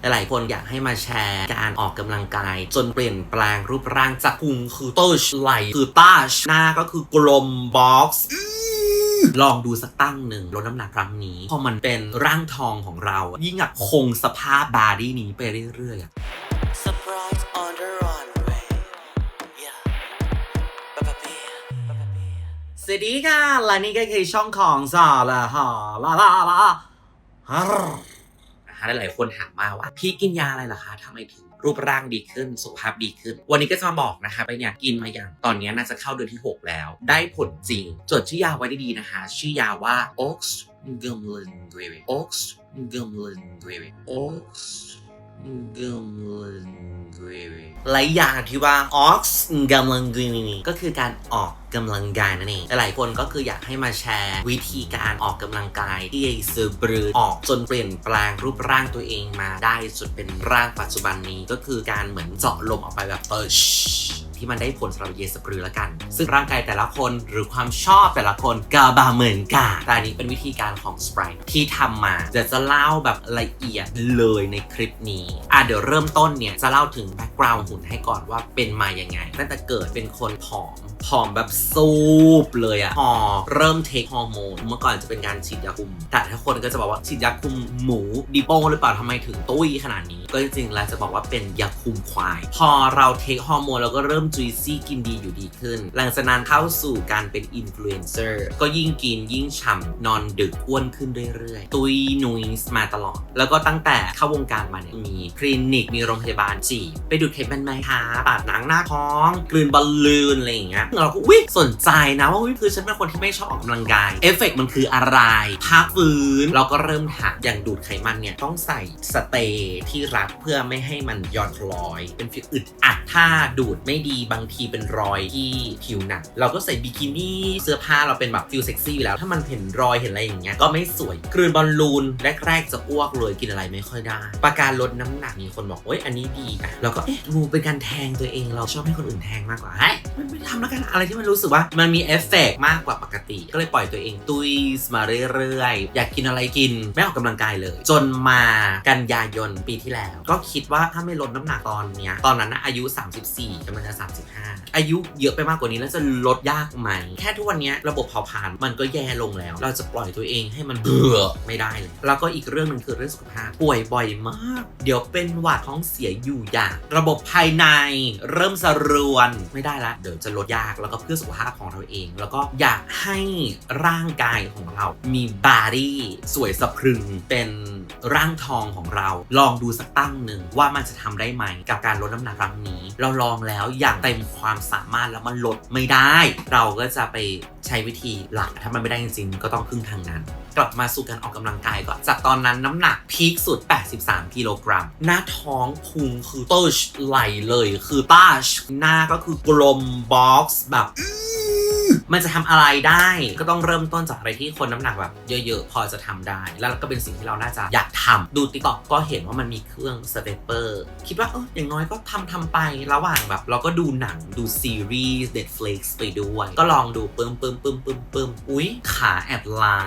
หลายคนอยากให้มาแชร์การออกกำลังกาย จนเปลี่ยนแปลงรูปร่างจากพุงคือเติชไหลคือต้าชหน้าก็คือกลมบ็อกซ์ลองดูสักตั้งหนึ่งลดน้ำหนักครั้งนี้ พอมันเป็นร่างทองของเรา ยิ่งอะคงสภาพบาดี้นี้ไปเรื่อยๆอะ Surprise on the runway. Yeah. Ba-ba-bee, ba-ba-bee. สวัสดีค่ะและนี่ก็คือช่องของสาละฮาลาลาลา ฮาหลายๆคนถามมาว่าพี่กินยาอะไรล่ะคะทำไมถึงรูปร่างดีขึ้น สุขภาพดีขึ้น วันนี้ก็จะมาบอกนะคะไปเนี่ยกินมาอย่างตอนนี้น่าจะเข้าเดือนที่ 6 แล้ว ได้ผลจริง จดชื่อยาไว้ดีๆนะคะ ชื่อยาว่า Ox g u m l i n g r e v y Ox g u m l i n g r e v y Ox g u m l i n g r e v y และยาที่ว่า Ox g u m l i n g r e v y ก็คือการออก กำลังกายนั่นเองหลายคนก็คืออยากให้มาแชร์ วิธีการออกกำลังกายที่เซอร์บรือออกจนเปลี่ยนแปลงรูปร่างตัวเองมาได้จนเป็นร่างปัจจุบันนี้ก็คือการเหมือนเจาะลมออกไปแบบเปิดที่มันได้ผลสำหรับเยสปรือแล้วกัน ซึ่งร่างกายแต่ละคนหรือความชอบแต่ละคนกาบาเหมือนกันแต่อันนี้เป็นวิธีการของสไปร์ที่ทำมาเดี๋ยวจะเล่าแบบละเอียดเลยในคลิปนี้ อะเดี๋ยวเริ่มต้นเนี่ย จะเล่าถึงแบ็กกราวน์หุ่นให้ก่อนว่าเป็นมาอย่างไงตั้งแต่เกิดเป็นคนผอมผอมแบบซูบเลยอะพอเริ่มเทคฮอร์โมนเมื่อก่อนจะเป็นการฉีดยาคุม แต่ถ้าคนก็จะบอกว่าฉีดยาคุมหมูดิโป้หรือเปล่าทำไมถึงตุ้ยขนาดนี้ ก็จริงๆแล้วจะบอกว่าเป็นยาคุมควาย พอเราเทคฮอร์โมนเราก็เริ่มจุยซี่กินดีอยู่ดีขึ้น หลังจากนั้นเข้าสู่การเป็นอินฟลูเอนเซอร์ก็ยิ่งกินยิ่งฉ่ำนอนดึกอ้วนขึ้นเรื่อยๆ ตุยนุยส์มาตลอด แล้วก็ตั้งแต่เข้าวงการมาเนี่ยมีคลินิกมีโรงพยาบาลจีบไปดูดไขมันไหมคะปาดหนังหน้าท้อง กลืนบอลลูนอะไรอย่างเงี้ยเราก็วิสนใจนะว่าวิคือฉันเป็นคนที่ไม่ชอบออกกำลังกาย เอฟเฟกต์มันคืออะไรพักฟื้นเราก็เริ่มถามอย่างดูดไขมันเนี่ย ต้องใส่สเตย์ที่รัดเพื่อไม่ให้มันย้อนคล้อย เป็นฟิลอึดอัดถ้าดูดไม่ดีบางทีเป็นรอยที่ผิวหนังเราก็ใส่บิกินี่เสื้อผ้าเราเป็นแบบฟิลเซ็กซี่แล้วถ้ามันเห็นรอยเห็นอะไรอย่างเงี้ยก็ไม่สวยกลืนบอลลูนแรกๆจะอ้วกเลยกินอะไรไม่ค่อยได้ประการลดน้ำหนักมีคนบอกเอ้ยอันนี้ดีนะเราก็เอ๊ะงูเป็นการแทงตัวเองเราชอบให้คนอื่นแทงมากกว่าเฮ้ยไม่ไม่ทำแล้วกันอะไรที่มันรูู้้สึกว่ามันมีเอฟเฟกต์มากกว่าปกติ ก็เลยปล่อยตัวเองตุยมาเรื่อยๆ อยากกินอะไรกิน ไม่ออกกำลังกายเลย จนมากันยายนปีที่แล้ว ก็คิดว่าถ้าไม่ลดน้ำหนักตอนเนี้ยตอนนั้นนะอายุ 34กำลังจะ35 อายุเยอะไปมากกว่านี้แล้วจะลดยากไหม แค่ทุกวันนี้ระบบเผาผลาญมันก็แย่ลงแล้ว เราจะปล่อยตัวเองให้มันเบื่อไม่ได้เลย แล้วก็อีกเรื่องหนึ่งคือเรื่องสุขภาพป่วยบ่อยมาก เดี๋ยวเป็นหวัดท้องเสียอยู่อย่าง ระบบภายในเริ่มสรวนไม่ได้ละเดี๋ยวจะลดยากแล้วก็เพื่อสุขภาพของเราเอง แล้วก็อยากให้ร่างกายของเรา มีบารี่สวยสะพรึงเป็นร่างทองของเรา ลองดูสักตั้งหนึ่งว่ามันจะทำได้ไหมกับการลดน้ำหนักครั้งนี้ เราลองแล้วอย่างเต็มความสามารถแล้วมันลดไม่ได้ เราก็จะไป ใช้วิธีหลักถ้ามันไม่ได้จริงๆ ก็ต้องพึ่งทางนั้น กลับมาสู่การออกกำลังกายก่อน จากตอนนั้นน้ำหนักพีคสุด 83 กิโลกรัม หน้าท้องพุงคือเติร์ชไหลเลย คือต้าชหน้าก็คือกลมบ็อกซ์แบบมันจะทำอะไรได้ก็ต้องเริ่มต้นจากอะไรที่คนน้ำหนักแบบเยอะๆ พอจะทำได้ แล้วก็เป็นสิ่งที่เราน่าจะอยากทำดูติ๊กต็อกก็เห็นว่ามันมีเครื่องสเตปเปอร์คิดว่าเอออย่างน้อยก็ทำทำไประหว่างแบบ เราก็ดูหนังดูซีรีส์ Netflix ไปด้วย ก็ลองดูปึ้มปึ้มปึ้มปึ้มปึ้มอุ๊ย ขาแอบล้า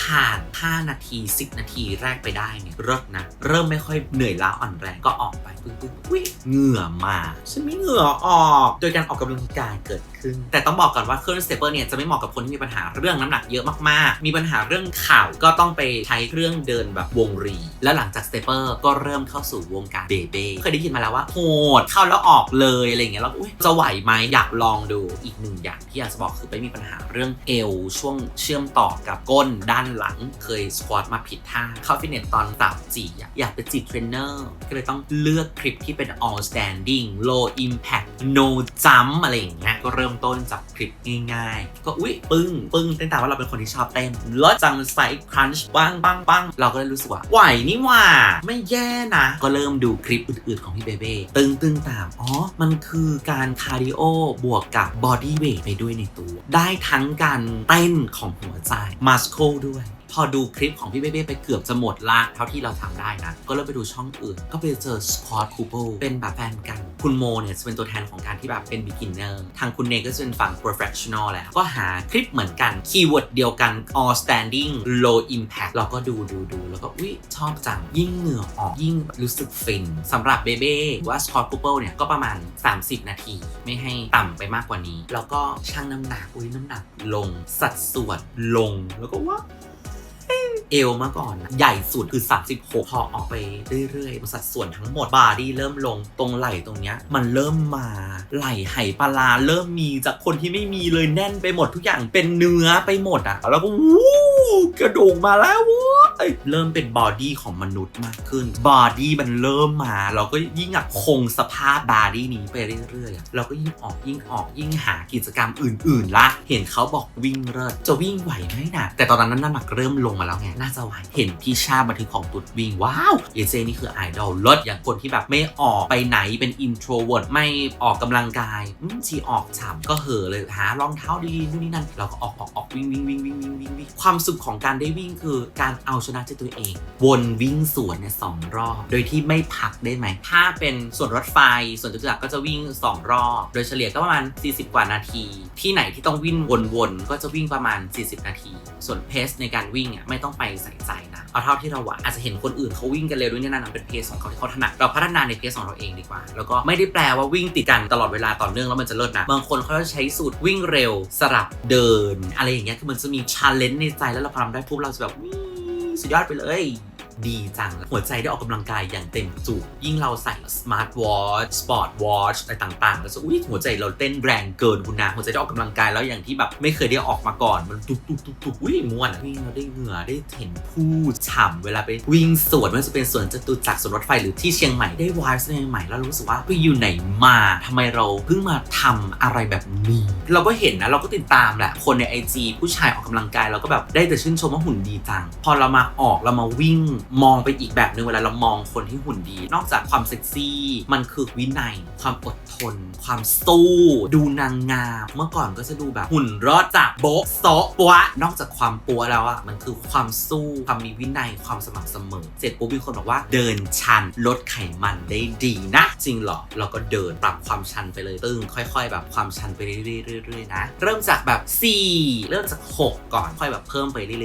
ผ่าน 5 นาที 10 นาทีแรกไปได้เนี่ยเริ่มนะ เริ่มไม่ค่อยเหนื่อยล้าอ่อนแรงก็ออกไปปึ้มปึ้มอุ๊ยเหงื่อมา ฉันไม่เหงื่อออก โดยการออกกำลังกายเกิด ขึ้น แต่ต้องบอกก่อนว่าเครื่องสเตปเปอร์เนี่ยจะไม่เหมาะกับคนที่มีปัญหาเรื่องน้ำหนักเยอะมากๆ มีปัญหาเรื่องเข่าก็ต้องไปใช้เครื่องเดินแบบวงรี แล้วหลังจากสเตปเปอร์ก็เริ่มเข้าสู่วงการเบเบ้เคยได้ยินมาแล้วว่าโหดเข้าแล้วออกเลยอะไรเงี้ยแล้วอุ๊ยจะไหวไหมอยากลองดูอีกหนึ่งอย่างที่อยากจะบอกคือไปมีปัญหาเรื่องเอวช่วงเชื่อมต่อกับก้นด้านหลังเคยสควอตมาผิดท่าเข้าฟิตเนสตอนสาวจีอยากเป็นจีเทรนเนอร์ก็เลยต้องเลือกคลิปที่เป็น all standing low impact no jump อะไรอย่างเงี้ยก็เริ่มต้นจากคลิปง่ายๆ ก็อุ๊ย ปึ้ง ปึ้งตั้งแต่ว่าเราเป็นคนที่ชอบเต้นลดจังไซครันช์ปังปังปังเราก็เลยรู้สึกว่าไหวนี่หว่า ไม่แย่นะ ก็เริ่มดูคลิปอื่นๆของพี่เบเบ้ตึงตึงตาม อ๋อ มันคือการคาร์ดิโอบวกกับบอดี้เวทไปด้วยในตัว ได้ทั้งการเต้นของหัวใจมัสโคด้วย พอดูคลิปของพี่เบ้ไปเกือบจะหมดละเท่าที่เราทำได้นะ ก็เริ่มไปดูช่องอื่น ก็ไปเจอสควอตคูเปิลเป็นแบบแฟนกัน คุณโมเนี่ยจะเป็นตัวแทนของการที่แบบเป็น beginner ทางคุณเนก็จะเป็นฝั่ง professional แล้ว ก็หาคลิปเหมือนกัน คีย์เวิร์ดเดียวกัน all standing low impact เราก็ดูดูดูแล้วก็อุ๊ยชอบจัง ยิ่งเหงื่อออกยิ่งรู้สึกฟินสำหรับเบเบ้ว่าสควอตคูเปิลเนี่ยก็ประมาณ 30 นาที ไม่ให้ต่ำไปมากกว่านี้ แล้วก็ชั่งน้ำหนักอุ้ยน้ำหนักลงสัดส่วนลงแล้วก็ว่า เอวเมื่อก่อนนะใหญ่สุดคือ 36 พอออกไปเรื่อยๆ สัดส่วนทั้งหมดบาดี้เริ่มลงตรงไหล่ตรงเนี้ย มันเริ่มมาไหล่ไหปลาร้าเริ่มมีจากคนที่ไม่มีเลยแน่นไปหมดทุกอย่างเป็นเนื้อไปหมดอะ แล้วก็วู้ กระดูกมาแล้วเว้ยเริ่มเป็นบอดี้ของมนุษย์มากขึ้น บอดี้มันเริ่มมา เราก็ยิ่งอยากคงสภาพบอดี้นี้ไปเรื่อยๆ เราก็ยิ่งออกยิ่งออกยิ่งหากิจกรรมอื่นๆ ละ เห็นเขาบอกวิ่งเลิศจะวิ่งไหวไหมนะแต่ตอนนั้นน้ำหนักเริ่มลงมาแล้วไง น่าจะไหว เห็นพี่ชาบันทึกของตุดวิ่ง ว้าวเยเจนี่คือไอดอลลดอย่างคนที่แบบไม่ออกไปไหนเป็นอินโทรเวิร์ดไม่ออกกำลังกายชีออกฉ่ำก็เหอเลยหารองเท้าดีๆนู่นนี่นั่น เราก็ออกออกออกวิ่งวิ่งวิ่งวิ่งวิ่งวิ่งวิ่งความสุขของการได้วิ่งคือการเอาชนะใจตัวเอง วนวิ่งสวนเนี่ยสองรอบ โดยที่ไม่พักได้ไหม ถ้าเป็นส่วนรถไฟ ส่วนจตุจักรก็จะวิ่ง 2 รอบ โดยเฉลี่ยก็ประมาณ 40 กว่านาที ที่ไหนที่ต้องวิ่งวนๆ ก็จะวิ่งประมาณ 40 นาที ส่วนเพสในการวิ่งอะไม่ต้องไปใส่ใจนะ เอาเท่าที่เราไหวอาจจะเห็นคนอื่นเขาวิ่งกันเร็วด้วยนี่นั่นะเป็นเพสของเขาที่เขาถนัด เราพัฒนาในเพสของเราเองดีกว่า แล้วก็ไม่ได้แปลว่าวิ่งติดกันตลอดเวลาต่อเนื่องแล้วมันจะเลิศนะ บางคนเขาจะใช้สูตรวิ่งเร็วสลับเดิน อะไรอย่างเงี้ย คือมันจะมีชาเลนจ์ในใจแล้วเราทำได้ปุ๊บเราจะแบบสุดยอดไปเลย ดีจัง หัวใจได้ออกกำลังกายอย่างเต็มจุยิ่งเราใส่สมาร์ทวอทสปอร์ตวอทอะไรต่างๆ แล้วจะอุ้ยหัวใจเราเต้นแรงเกินคุณนะ หัวใจได้ออกกำลังกายแล้วอย่างที่แบบไม่เคยได้ออกมาก่อน มันตุกตุกตุกตุกอุ้ยม่วนวิ่งเราได้เหงื่อได้เห็นผู้ฉ่ำเวลาไปวิ่งสวนไม่ว่าจะเป็นสวนจตุจักรสวนรถไฟหรือที่เชียงใหม่ได้วายใหม่ๆแล้วรู้สึกว่าไปอยู่ไหนมาทำไมเราเพิ่งมาทำอะไรแบบนี้ เราก็เห็นนะเราก็ติดตามแหละคนในไอจีผู้ชายออกกำลังกายเราก็แบบได้แต่ชื่นชมว่าหุ่นดีจัง พอเรามาออกเรามาวิ่งมองไปอีกแบบหนึ่งเวลาเรามองคนที่หุ่นดี นอกจากความเซ็กซี่ มันคือวินัย ความอดทน ความสู้ ดูนางงาม เมื่อก่อนก็จะดูแบบหุ่นรอดจากโบ๊ะโซะปัวนอกจากความปัวแล้วอะมันคือความสู้ความมีวินัยความสม่ำเสมอ เสร็จปุ๊บมีคนบอกว่าเดินชันลดไขมันได้ดีนะ จริงเหรอเราก็เดินปรับความชันไปเลยตึงค่อย ๆ แบบความชันไปเรื่อยๆๆนะ เริ่มจากแบบ 4 เริ่มจาก 6 ก่อนค่อยแบบเพิ่มไปเรื่อ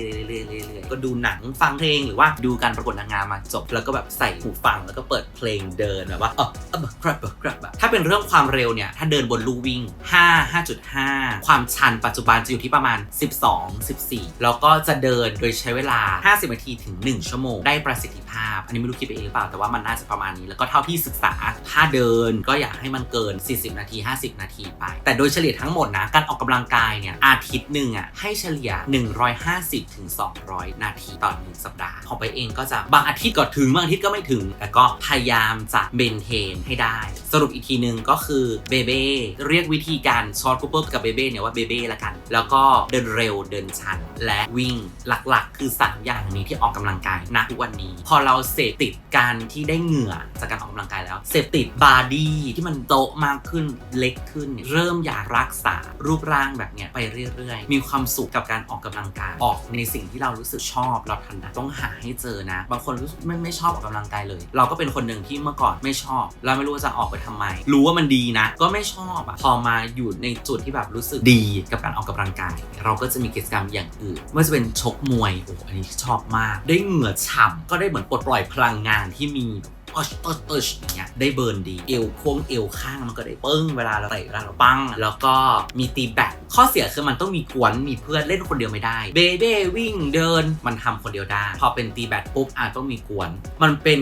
ยๆๆๆก็ดูหนังฟังเพลงหรือว่าดูการประกวดนางงามมาจบ แล้วก็แบบใส่หูฟังแล้วก็เปิดเพลงเดินแบบว่าเออเออครับครับแบบถ้าเป็นเรื่องความเร็วเนี่ย ถ้าเดินบนลู่วิ่ง 5 5.5 ความชันปัจจุบันจะอยู่ที่ประมาณ 12 14 แล้วก็จะเดินโดยใช้เวลา 50 นาทีถึง 1 ชั่วโมง ได้ประสิทธิภาพ อันนี้ไม่รู้คิดไปเองหรือเปล่า แต่ว่ามันน่าจะประมาณนี้ แล้วก็เท่าที่ศึกษา ถ้าเดินก็อยากให้มันเกิน 40 นาที 50 นาทีไป แต่โดยเฉลี่ยทั้งหมดนะ การออกกำลังกายเนี่ย อาทิตย์หนึ่งอะให้เฉลี่ย 150ถึง200 นาทีต่อหนึ่งสัปดาห์ ของไปเองก็จะบางอาทิตย์ก็ถึงบางอาทิตย์ก็ไม่ถึง แต่ก็พยายามจะเบนเทนให้ได้ สรุปอีกทีหนึ่งก็คือเบเบ้เรียกวิธีการช็อตคูเปอร์กับเบเบ้เนี่ยว่าเบเบ้ละกัน แล้วก็เดินเร็วเดินชัน และวิ่งหลักๆ คือ 3 อย่างนี้ที่ออกกำลังกายณทุกวันนี้ พอเราเสพติดการที่ได้เหงื่อจากการออกกำลังกายแล้วเสพติดบาดี้ที่มันโตมากขึ้นเล็กขึ้น เริ่มอยากรักษารูปร่างแบบเนี้ยไปเรื่อยๆ มีความสุขกับการออกกำลังกายออกในสิ่งที่เรารู้สึกชอบเราถนัดต้องหาให้เจอนะบางคนรู้สึกไม่ไม่ชอบออกกำลังกายเลย เราก็เป็นคนหนึ่งที่เมื่อก่อนไม่ชอบแล้วไม่รู้ว่าจะออกไปทำไม รู้ว่ามันดีนะ ก็ไม่ชอบอะพอมาอยู่ในจุดที่แบบรู้สึกดีกับการออกกำลังกาย เราก็จะมีกิจกรรมอย่างอื่นไม่ว่าจะเป็นชกมวยโอ้โหอันนี้ชอบมาก ได้เหงื่อฉ่ำก็ได้เหมือนปลดปล่อยพลังงานที่มีเอิชเอิชอชอย่างเงี้ยได้เบิร์นดี เอวโค้งเอวข้างมันก็ได้ปึ้งเวลาเราเตะเวลาเราปั้งแล้วก็มีตีแบต ข้อเสียคือมันต้องมีกวนมีเพื่อนเล่นคนเดียวไม่ได้ เบเบ้วิ่งเดินมันทำคนเดียวได้ พอเป็นตีแบตปุ๊บอาจต้องมีกวน มันเป็น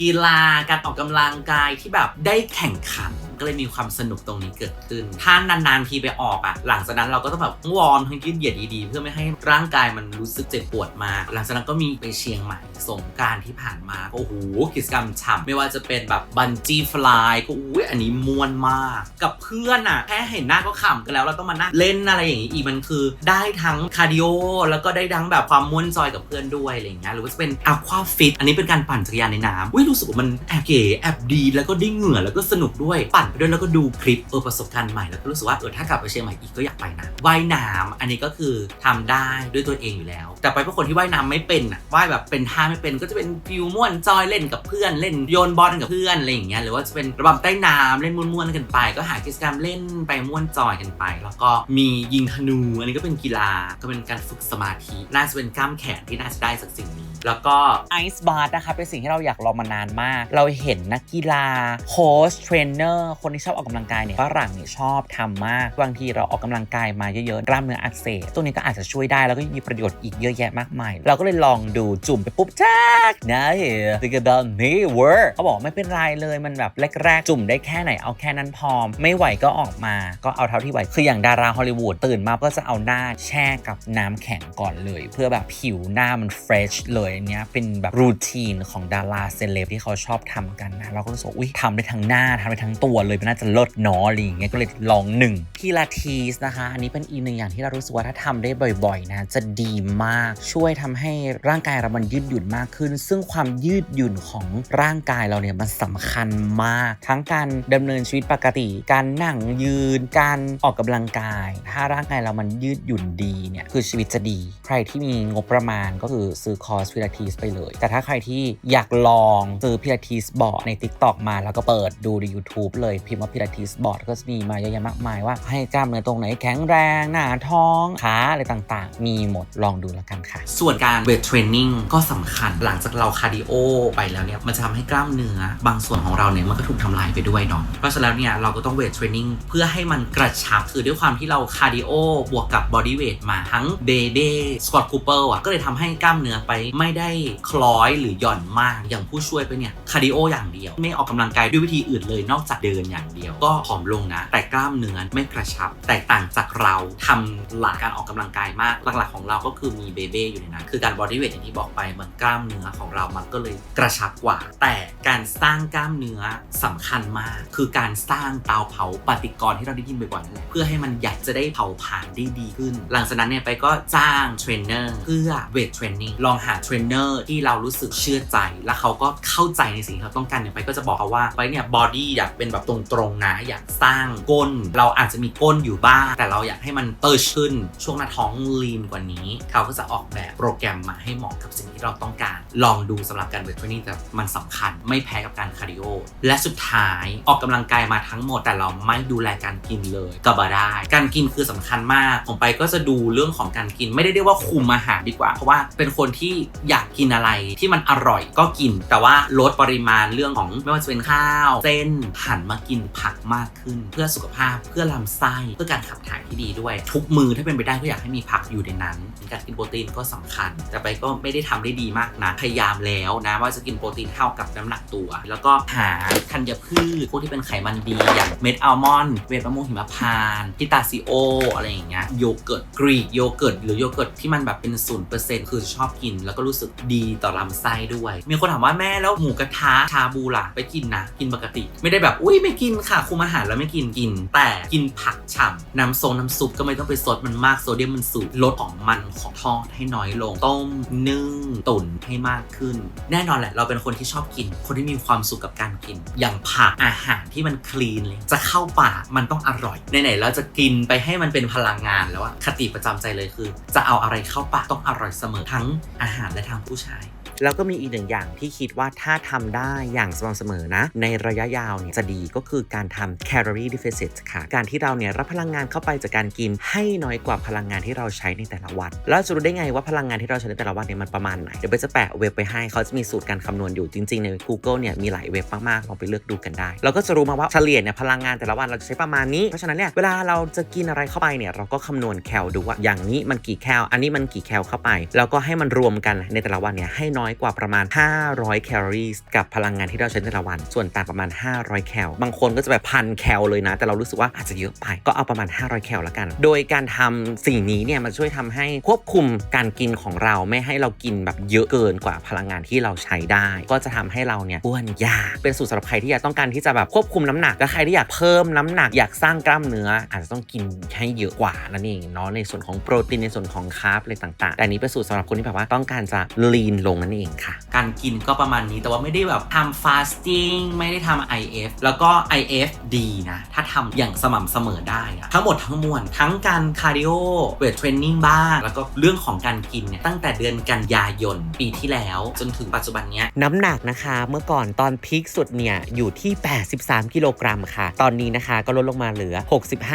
กีฬาการออกกำลังกายที่แบบได้แข่งขัน ก็เลยมีความสนุกตรงนี้เกิดขึ้น ถ้านานๆทีไปออกอะหลังจากนั้นเราก็ต้องแบบวอร์มทั้งยืดเหยียดดีๆ เพื่อไม่ให้ร่างกายมันรู้สึกเจ็บปวดมาก หลังจากนั้นก็มีไปเชียงใหม่สงการที่ผ่านมาก็โอ้โหกิจกรรมฉ่ำไม่ว่าจะเป็นแบบบันจี้ฟลายก็อุ้ยอันนี้ม่วนมาก กับเพื่อนอะแค่เห็นหน้าก็ขำกันแล้วเราต้องมานั่งเล่นอะไรอย่างนี้อีกมันคือ ได้ทั้งคาร์ดิโอแล้วก็ได้ทั้งแบบความม่วนจอยกับเพื่อนด้วยอะไรอย่างเงี้ยหรือว่าจะเป็นอะควาฟิตอันนี้เป็นการปั่นจักรยานในน้ำอุ้ยรู้สึกว่ามันแอบเก๋แอบดีแล้วก็ได้เหงื่อแล้วก็สนุกด้วยปั่นไปด้วยแล้วก็ดูคลิปเออประสบการณ์ใหม่แล้วก็รู้สึกว่าเออถ้ากลับไปเชียงใหม่อีกก็อยากไปนะว่ายน้ำอันนี้ก็คือทำได้ด้วยตัวเองอยู่แล้ว แต่ไปเป็นคนที่ว่ายน้ำไม่เป็นอะว่ายแบบเป็นท่าไม่เป็นก็จะเป็นฟิวม่วนจอยเล่นกับเพื่อนเล่นโยนบอลกับเพื่อนอะไรอย่างเงี้ยหรือว่าจะเป็นระบำใต้น้ำเล่นม่วนๆกันไป ก็หากิจกรรมเล่นไปม่วนจอยกันไป แล้วก็มียิงธนู อันนี้ก็เป็นกีฬาก็เป็นการฝึกสมาธิน่าจะเป็นกล้ามแขนที่น่าจะได้จากสิ่งนี้แล้วก็ไอซ์บาร์นะคะเป็นสิ่งที่เราอยากลองมานานมาก เราเห็นนักกีฬาโค้ชเทรนเนอร์คนที่ชอบออกกำลังกายเนี่ยฝรั่งเนี่ยชอบทำมากบางทีเราออกกำลังกายมาเยอะๆกล้ามเนื้ออักเสบตัวนี้ก็อาจจะช่วยได้แล้วก็มีประโยชน์อีกเยอะแยะมากมาย เราก็เลยลองดูจุ่มไปปุ๊บแจ๊กนะเฮ้ยติกดอนนี่เวอร์เขาบอกไม่เป็นไรเลยมันแบบแรกๆจุ่มได้แค่ไหนเอาแค่นั้นพอไม่ไหวก็ออกมาก็เอาเท่าที่ไหวคืออย่างดาราฮอลลีวูดตื่นมาก็จะเอาหน้าแช่กับน้ำแข็งก่อนเลย เพื่อแบบผิวหน้ามันเฟรชเลยอันเนี้ยเป็นแบบรูทีนของดาราเซเลบที่เขาชอบทำกันนะเราก็รู้สึกอุ้ยทำได้ทั้งหน้าทำได้ทั้งตัวเลยมันน่าจะลิศเนอะอะไรอย่างเงี้ยก็เลยลองหนึ่งพิลาทีสนะคะ อันนี้เป็นอีกหนึ่งอย่างที่เรารู้สึกว่าถ้าทำได้บ่อยๆนะจะดีมากช่วยทำให้ร่างกายเรามันยืดหยุ่นมากขึ้น ซึ่งความยืดหยุ่นของร่างกายเราเนี่ยมันสำคัญมาก ทั้งการดำเนินชีวิตปกติ การนั่งยืน การออกกำลังกาย ถ้าร่างกายเรามันยืดหยุ่นดีเนี่ยคือชีวิตจะดี ใครที่มีงบประมาณก็คือซื้อคอร์สพิลาทีสไปเลย แต่ถ้าใครที่อยากลองซื้อพิลาทีสบอร์ดใน TikTok มาแล้วก็เปิดดูใน YouTube เลยพิมพ์ว่าพิลาทีสบอร์ดก็จะมีมาเยอะแยะมากมายว่าให้กล้ามเนื้อตรงไหนแข็งแรง หน้าท้องขาอะไรต่างๆ มีหมดลองดูแล้วกันค่ะ ส่วนการเวทเทรนนิ่งก็สำคัญหลังจากเราคาร์ดิโอไปแล้วเนี่ยมันจะทำให้กล้ามเนื้อบางส่วนของเราเนี่ยมันก็ถูกทำลายไปด้วยเนาะเพราะฉะนั้นเนี่ยเราก็ต้องเวทเทรนนิ่งเพื่อให้มันกระชับคือด้วยความที่เราคาร์ดิโอบวกกับบอดี้เวทมาทั้งเบเบ้สควอตคูเปอร์อะก็เลยทำให้กล้ามเนื้อไปไม่ได้คล้อยหรือหย่อนมากอย่างผู้ช่วยไปเนี่ยคาร์ดิโออย่างเดียว ไม่ออกกำลังกายด้วยวิธีอื่นเลยนอกจากเดินอย่างเดียว ก็ผอมลงนะ แต่กล้ามเนื้อไม่กระชับ แตกต่างจากเราทำหลักการออกกำลังกายมาก หลักๆของเราก็คือมีเบเบ้อยู่ในนั้นคือการบอดี้เวทอย่างที่บอกไปมันกล้ามเนื้อของเรามันก็เลยกระชับกว่า แต่การสร้างกล้ามเนื้อสำคัญมาก คือการสร้างเตาเผาปฏิกรณ์ที่เราได้ยินบ่อยๆนั่นแหละเพื่อให้มันอยากจะได้เผาผลาญได้ดีขึ้น หลังจากนั้นเนี่ยไปก็จ้างเทรนเนอร์เพื่อเวทเทรนนิ่งลองหาเทรนเนอร์ที่เรารู้สึกเชื่อใจ แล้วเขาก็เข้าใจในสิ่งที่เราต้องการเนี่ยไปก็จะบอกเขาว่าไปเนี่ยบอดี้อยากเป็นแบบตรงๆนะอยากสร้างก้น เราอาจจะมีก้นอยู่บ้าง แต่เราอยากให้มันเติร์ชขึ้น ช่วงหน้าท้องลีนกว่านี้ เขาก็จะออกแบบโปรแกรมมาให้เหมาะกับสิ่งที่เราต้องการ ลองดูสำหรับการเวทเทรนนิ่งแต่มันสำคัญไม่แพ้กับการคาร์ดิโอและสุดท้ายออกกำลังกายมาทั้งหมดแต่เราไม่ดูแลการกินเลยก็บ่ได้ การกินคือสำคัญมากผมไปก็จะดูเรื่องของการกินไม่ได้เรียกว่าคุมอาหารดีกว่า เพราะว่าเป็นคนที่อยากกินอะไรที่มันอร่อยก็กิน แต่ว่าลดปริมาณเรื่องของไม่ว่าจะเป็นข้าว เส้นหันมากินผักมากขึ้น เพื่อสุขภาพเพื่อลำไส้เพื่อการขับถ่ายที่ดีด้วย ทุกมือถ้าเป็นไปได้ก็อยากให้มีผักอยู่ในนั้น การกินโปรตีนก็สำคัญ แต่ไปก็ไม่ได้ทำได้ดีมากนะพยายามแล้วนะว่าจะกินโปรตีนเท่ากับน้ำหนักตัว แล้วก็หาธัญพืชพวกที่เป็นไขมันดีอย่างเม็ดอัลมอนด์เวทมะม่วงหิมพานต์พิตาซิโออะไรอย่างเงี้ยโยเกิร์ตกรีกโยเกิร์ตหรือโยเกิร์ตที่มันแบบเป็นศูนย์เปอร์เซ็นต์คือชอบกิน แล้วก็รู้สึกดีต่อลำไส้ด้วย มีคนถามว่าแม่แล้วหมูกระทะชาบูล่ะไปกินนะกินปกติ ไม่ได้แบบอุ้ยไไม่กินค่ะ คุมอาหารแล้วไม่กินกิน แต่กินผักฉ่ำน้ำทรงน้ำซุปก็ไม่ต้องไปซดมันมากโซเดียมมันสูงลดของมันของทอดให้น้อยลง ต้มนึ่งตุ๋นให้มากขึ้น แน่นอนแหละ เราเป็นคนที่ชอบกิน คนที่มีความสุขกับการกิน อย่างผักอาหารที่มันคลีนเลย จะเข้าปากมันต้องอร่อยไหนๆเราจะกินไปให้มันเป็นพลังงานแล้วอะคติประจำใจเลยคือ จะเอาอะไรเข้าปากต้องอร่อยเสมอทั้งอาหารและทางผู้ชาย แล้วก็มีอีกหนึ่งอย่างที่คิดว่าถ้าทำได้อย่างสม่ำเสมอนะ ในระยะยาวเนี่ยจะดีก็คือการทำ calorie deficit ค่ะ การที่เราเนี่ยรับพลังงานเข้าไปจากการกินให้น้อยกว่าพลังงานที่เราใช้ในแต่ละวัน แล้วจะรู้ได้ไงว่าพลังงานที่เราใช้ในแต่ละวันเนี่ยมันประมาณไหน เดี๋ยวไปจะแปะเว็บไปให้เขาจะมีสูตรการคำนวณอยู่จริง ๆ ใน Google เนี่ยมีหลายเว็บมากๆลองไปเลือกดูกันได้ เราก็จะรู้มาว่าเฉลี่ยเนี่ยพลังงานแต่ละวันเราจะใช้ประมาณนี้ เพราะฉะนั้นเนี่ยเวลาเราจะกินอะไรเข้าไปเนี่ยเราก็คำนวณแคลดูว่าอย่างนี้มันกี่แคลอันนี้มันกี่แคลเข้าไป แล้วก็ให้มันรวมกันในแต่ละวันเนี่ยให้น้อยกว่าประมาณ 500 แคลอรี่กับพลังงานที่เราใช้ในแต่ละวัน ส่วนต่างประมาณ 500 แคล บางคนก็จะแบบพันแคลเลยนะ แต่เรารู้สึกว่าอาจจะเยอะไป ก็เอาประมาณ 500 แคลแล้วกัน โดยการทำสิ่งนี้เนี่ยมันช่วยทำให้ควบคุมการกินของเราไม่ให้เรากินแบบเยอะเกินกว่าพลังงานที่เราใช้ได้ ก็จะทำให้เราเนี่ยอ้วนยากเป็นสูตรสำหรับใครที่อยากต้องการที่จะแบบควบคุมน้ำหนักและใครที่อยากเพิ่มน้ำหนักอยากสร้างกล้ามเนื้อ อาจจะต้องกินให้เยอะกว่านั่นเองเนาะในส่วนของโปรตีนในส่วนของคาร์บอะไรต่างๆ แต่อันนี้เป็นสูตรสำหรับคนที่แบบว่าต้องการจะลีนลงนั่นเองเองค่ะ การกินก็ประมาณนี้แต่ว่าไม่ได้แบบทำ fasting ไม่ได้ทำ IF แล้วก็ IF ดีนะ ถ้าทำอย่างสม่ำเสมอได้อะทั้งหมดทั้งมวลทั้งการคาร์ดิโอเวทเทรนนิ่งบ้าง แล้วก็เรื่องของการกินเนี่ยตั้งแต่เดือนกันยายนปีที่แล้ว จนถึงปัจจุบันเนี้ยน้ำหนักนะคะเมื่อก่อนตอนพีคสุดเนี่ยอยู่ที่ 83 กิโลกรัมค่ะ ตอนนี้นะคะก็ลดลงมาเหลือ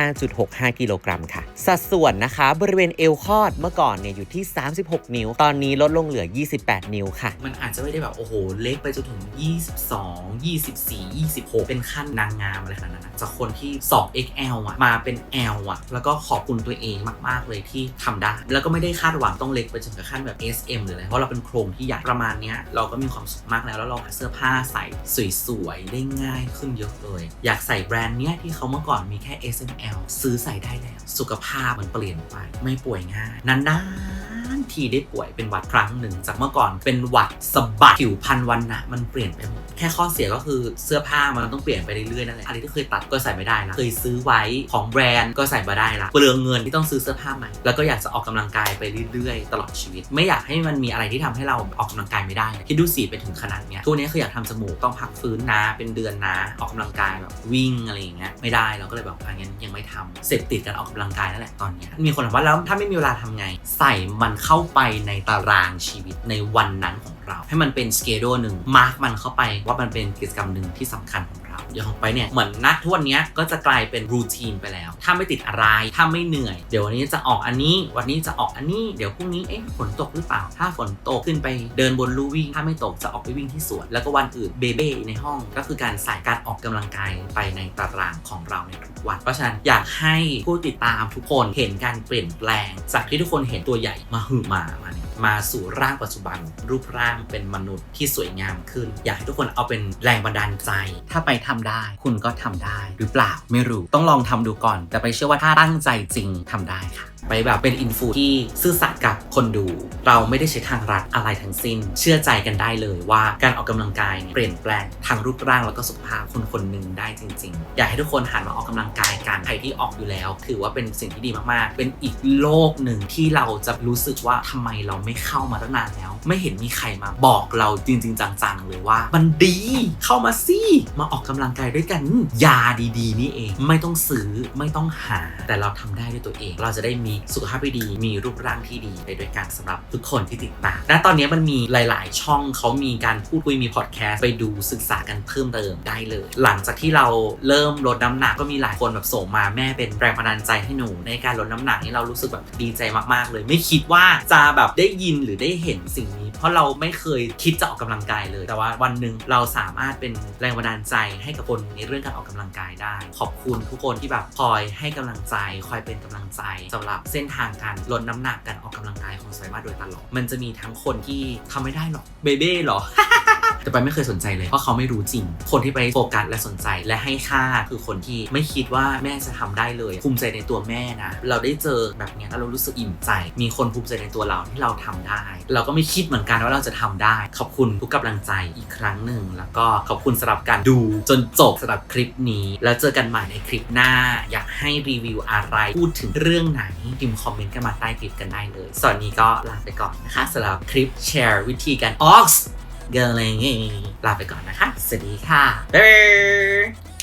65.65 กิโลกรัมค่ะ สัดส่วนนะคะบริเวณเอวคอดเมื่อก่อนเนี่ยอยู่ที่ 36 นิ้ว ตอนนี้ลดลงเหลือ 28 นิ้วค่ะ มันอาจจะไม่ได้แบบโอ้โห เล็กไปจนถึง 22 24 26 เป็นขั้นนางงามอะไรขนาดนั้นจากคนที่ 2XL อะมาเป็น L อะ แล้วก็ขอบคุณตัวเองมาก ๆ เลยที่ทำได้ แล้วก็ไม่ได้คาดหวังต้องเล็กไปจนถึงขั้นแบบ SM หรืออะไร เพราะเราเป็นโครงที่ใหญ่ประมาณเนี้ยเราก็มีความสุขมากแล้ว แล้วเราหาเสื้อผ้าใส่สวยๆได้ง่ายขึ้นเยอะเลย อยากใส่แบรนด์เนี้ยที่เขาเมื่อก่อนมีแค่ S M L ซื้อใส่ได้แล้ว สุขภาพมันเปลี่ยนไป ไม่ป่วยง่ายนานๆ ทีได้ป่วยเป็นหวัดครั้งหนึ่ง จากเมื่อก่อนเป็นหวัดสะบัดผิวพรรณวันนะมันเปลี่ยนไปหมดแค่ข้อเสียก็คือเสื้อผ้ามันต้องเปลี่ยนไปเรื่อยๆนั่นแหละอะไรที่เคยตัดก็ใส่ไม่ได้ละเคยซื้อไว้ของแบรนด์ก็ใส่มาได้ละเปลืองเงินที่ต้องซื้อเสื้อผ้าใหม่แล้วก็อยากจะออกกำลังกายไปเรื่อยๆ ตลอดชีวิต ไม่อยากให้มันมีอะไรที่ทำให้เราออกกำลังกายไม่ได้คิดดูสิไปถึงขนาดเนี้ยทุกวันนี้คืออยากทำจมูกต้องพักฟื้นนะเป็นเดือนนะออกกำลังกายแบบวิ่งอะไรอย่างเงี้ยไม่ได้เราก็เลยแบบอะงั้นยังไม่ทำเสพติดการออกกำลังกายนั่นแหละตอนนี้มีคนถามว่าแล้วถ้าไม่มีเวลาทำไง ใส่มันเข้าาไปในตารางชีวิตในวันนั้นของเรา ให้มันเป็นสเกดูหนึ่งมาร์กมันเข้าไปว่ามันเป็นกิจกรรมหนึ่งที่สำคัญของ เราอย่างของไปเนี่ยเหมือนนัดทุกวันนี้ก็จะกลายเป็นรูทีนไปแล้ว ถ้าไม่ติดอะไร ถ้าไม่เหนื่อย เดี๋ยววันนี้จะออกอันนี้ วันนี้จะออกอันนี้ เดี๋ยวพรุ่งนี้เอ๊ะฝนตกหรือเปล่า ถ้าฝนตกขึ้นไปเดินบนลู่วิ่ง ถ้าไม่ตกจะออกไปวิ่งที่สวน แล้วก็วันอื่นเบเบ้ในห้อง ก็คือการใส่การออกกำลังกายไปในตารางของเราในทุกวัน เพราะฉะนั้นอยากให้ผู้ติดตามทุกคนเห็นการเปลี่ยนแปลง จากที่ทุกคนเห็นตัวใหญ่มาหือมามาเนี่ยมาสู่ร่างปัจจุบัน รูปร่างเป็นมนุษย์ที่สวยงามขึ้น อยากให้ทุกคนเอาเป็นแรงบันดาลใจ ถ้าไปทำได้ คุณก็ทำได้ หรือเปล่าไม่รู้ต้องลองทำดูก่อน แต่ไปเชื่อว่าถ้าตั้งใจจริงทำได้ค่ะ ไปแบบเป็นอินฟูที่ซื่อสัตย์กับคนดู เราไม่ได้ใช้ทางรัฐอะไรทั้งสิ้น เชื่อใจกันได้เลยว่าการออกกำลังกายเปลี่ยนแปลงทางรูปร่างแล้วก็สุขภาพคนคนหนึ่งได้จริง ๆ อยากให้ทุกคนหันมาออกกำลังกายกันใครที่ออกอยู่แล้ว ถือว่าเป็นสิ่งที่ดีมากๆ เป็นอีกโลกหนึ่งที่เราจะรู้สึกว่าทำไมเราไม่เข้ามาตั้งนานแล้ว ไม่เห็นมีใครมาบอกเราจริง ๆ จังๆเลยว่า มันดีเข้ามาสิมาออกกำลังกายด้วยกันยาดีๆ นี่เอง ไม่ต้องซื้อไม่ต้องหา แต่เราทำได้ด้วยตัวเอง เราจะได้มีสุขภาพที่ดี มีรูปร่างที่ดีไปด้วยกันสำหรับทุกคนที่ติดตามและตอนนี้มันมีหลาย ๆ ช่องเขามีการพูดคุยมีพอดแคสต์ไปดูศึกษากันเพิ่มเติมได้เลย หลังจากที่เราเริ่มลดน้ำหนักก็มีหลายคนแบบส่งมาแม่เป็นแรงบันดาลใจให้หนู ในการลดน้ำหนักนี่เรารู้สึกแบบดีใจมาก ๆ เลย ไม่คิดว่าจะแบบได้ยินหรือได้เห็นสิ่งนี้ เพราะเราไม่เคยคิดจะออกกำลังกายเลย แต่ว่าวันหนึ่งเราสามารถเป็นแรงบันดาลใจให้กับคนในเรื่องการออกกำลังกายได้ ขอบคุณทุกคนที่แบบคอยให้กำลังใจ คอยเป็นกำลังใจสำหรับเส้นทางการลดน้ำหนักการออกกำลังกายของสายมาโดยตลอด มันจะมีทั้งคนที่ทำไม่ได้หรอกเบเบ้หรอแต่ไปไม่เคยสนใจเลย เพราะเขาไม่รู้จริง คนที่ไปโฟกัสและสนใจและให้ค่าคือคนที่ไม่คิดว่าแม่จะทำได้เลย ภูมิใจในตัวแม่นะ เราได้เจอแบบนี้แล้วเรารู้สึกอิ่มใจ มีคนภูมิใจในตัวเราที่เราทำได้ เราก็ไม่คิดเหมือนกันว่าเราจะทำได้ ขอบคุณทุกกำลังใจอีกครั้งหนึ่ง แล้วก็ขอบคุณสำหรับการดูจนจบสำหรับคลิปนี้ แล้วเจอกันใหม่ในคลิปหน้า อยากให้รีวิวอะไรพูดถึงเรื่องไหนพิมพ์คอมเมนต์กันมาใต้คลิปกันได้เลยส่วนนี้ก็ลาไปก่อนนะคะสำหรับคลิปแชร์วิธีการออกเกินอะไรอย่างงี้ลาไปก่อนนะคะสวัสดีค่ะบ๊ายบาย